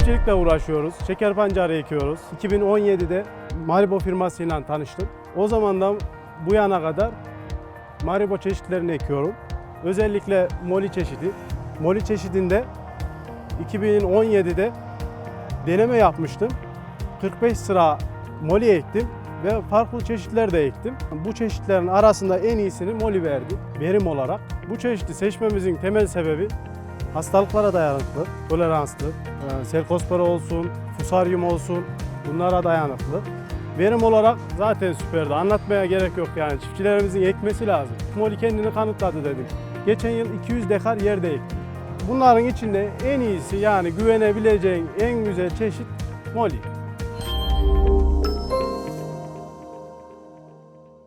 Çiftçilikle uğraşıyoruz. Şeker pancarı ekiyoruz. 2017'de Maribo firmasıyla tanıştım. O zamandan bu yana kadar Maribo çeşitlerini ekiyorum. Özellikle moli çeşidi. Moli çeşidinde 2017'de deneme yapmıştım. 45 sıra moli ektim ve farklı çeşitler de ektim. Bu çeşitlerin arasında en iyisini moli verdi verim olarak. Bu çeşidi seçmemizin temel sebebi hastalıklara dayanıklı, toleranslı, e, selkospora olsun, fusaryum olsun bunlara dayanıklı. Verim olarak zaten süperdi. Anlatmaya gerek yok yani. Çiftçilerimizin ekmesi lazım. Moli kendini kanıtladı dedim. Geçen yıl 200 dekar yerde ektim. Bunların içinde en iyisi yani güvenebileceğin en güzel çeşit moli.